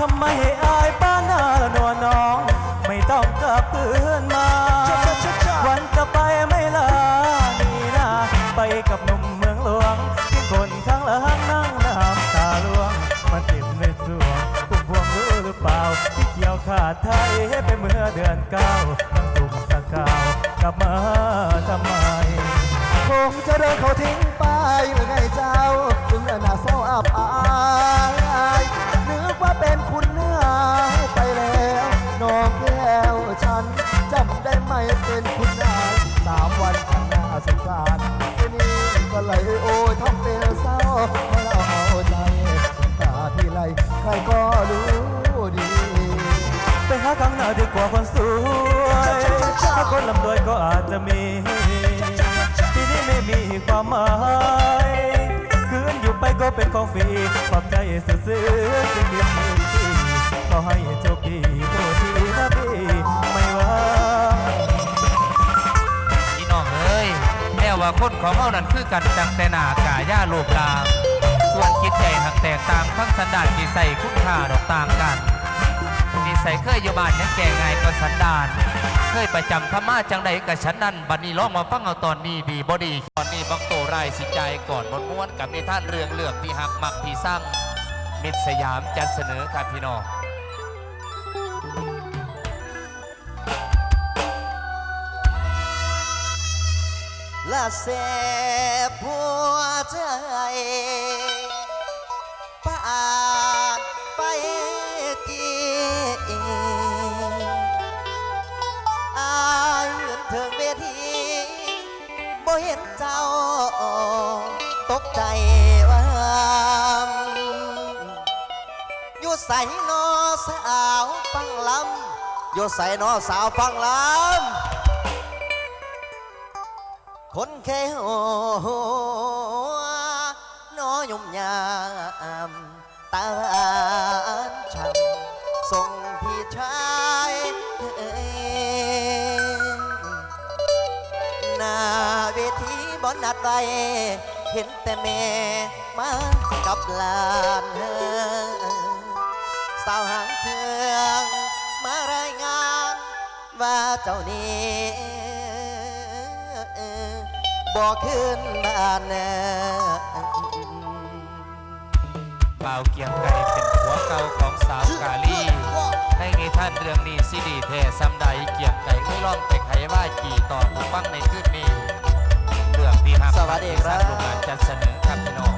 ทำไมให้อายบ้านหน้าละนวลน้อง ไม่ต้องกลับเพื่อนมา วันจะไปไม่ลานี่นาไปกับหนุ่มเมืองหลวงที่คนข้างหลังนั่งน้ำตาล่วง มันเจ็บในสวงพุ่มพวงรู้หรือเปล่า ที่เกี่ยวขาดไทยไปเมื่อเดือนเก้าตั้งตุ่มสกาวกลับมาทำไม คงจะเดินเขาทิ้งไปหรือไงเจ้า ถึงเดินหน้าเศร้าอับอาย จะมีที่นี่ไม่มีความหมายคืนอยู่ไปก็เป็นของฟรีขอบใจซื่อๆที่มีที่ขอให้โชคดีโทษทีนะพี่ไม่ว่าพี่น้องเอ้ยแม้ว่าคนของเฮานั้นคือกันจังแต่หน้ากาย่ารูปรางส่วนจิตใจหักแตกต่างทั้งสันดานที่ใส่คุณค่าดอกต่างกัน นิสัยเคยอยู่บ้านยังแก่ง่ายก็สันดาน เคยประจำธรรมะจังใดกับฉันนั้นบัดนี้ลองมาฟังเอาตอนนี้ดีบ่ดีตอนนี้บังโตรายสิใจก่อนมนม้วนกับนิทานเรื่องเลือกที่หักมักที่สร้างมิตรสยามจัดเสนอครับพี่น้องละเสบหัวใจ เจ้า ตกใจว่าอยู่ใส่นอสาวฟังลำอยู่ใส่นอสาวฟังลำคนแค่หัวนอยุ่มยามตาช้ำส่งพี่ชาย บนนัดไว้เห็นแต่แม่มากับหลานเฮอสาวหางเครื่องมารายงานว่าเจ้านี้บอกขึ้นบ้านแน่เปล่าเกียงไก่เป็นผัวเก่าของสาวกาลีในนิทานเรื่องนี้สิดีแท้ซ้ำใดเกียงไก่ไม่ล่องไปไขว่ากี่ต่อผู้ฟังในคืนนี้ เรื่องที่หักสวัสดีครับ ลูกหลานจัดเสนอครับพี่น้อง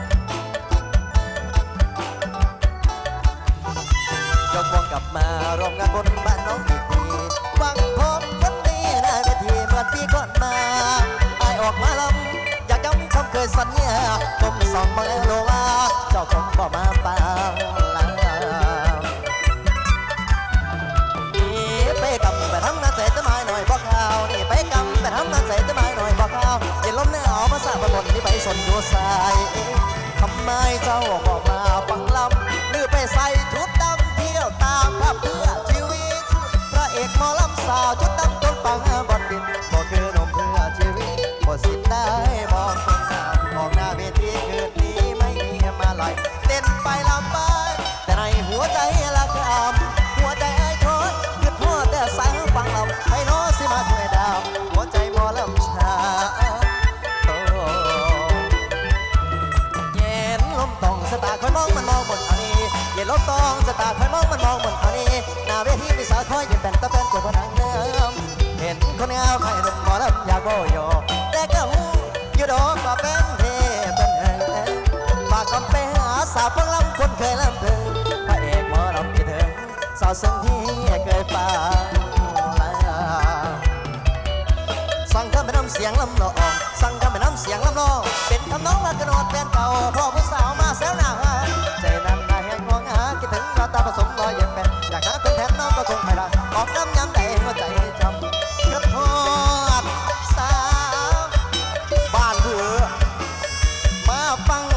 ยกวงกลับมารวมงานบนบ้านน้องอีกทีหวังพบคนดีหน้าเวทีเหมือนพี่ก่อนมาไอายออกมาลำอยากย้ำคำเคยสัญญาผมสองมาแล้วโลว่า เจ้าคงบ่มา นอยู่ใสทำไมเจ้าก็มาบังลำหรือไปใส่ชุดดำเที่ยวตามภาพเพื่อชีวิต พระเอกหมอลำสาวชุดดำต้นปังบอดบินบอกเธอนมเพื่อชีวิตบ่สิทได้ ต้องจะตาคอยมองมันมองบนเอานี้หน้าเวทีมีสาวคอยยืนเป็นตะเป็นกวดบนหนังเดิมเห็นคนงามใครเป็นหมอลำอยากโบโยแต่ก็หูอยู่ดอกก็เป็นเทเป็นเอ้ปากก็เป็หาสาวพลังคนเคยลำเพิงพระเอกหมอลำที่เธอสาวซึ่งที่เคยฟังสั่งคำไป็น้ำเสียงลำลองสั่งคำไป็น้ำเสียงลำลองเป็นคำน้องมากระโดดเป็นเก่าพอผู้สาวมาแซวหน้าใจนั้น หาคิดถึงเราตาผสมรอยยังเป็นอยากหาคนแทนน้องก็คงไม่ได้ออกน้ำย้ำใดหัวใจจำกระพอดสาวบ้านหัวมาฟัง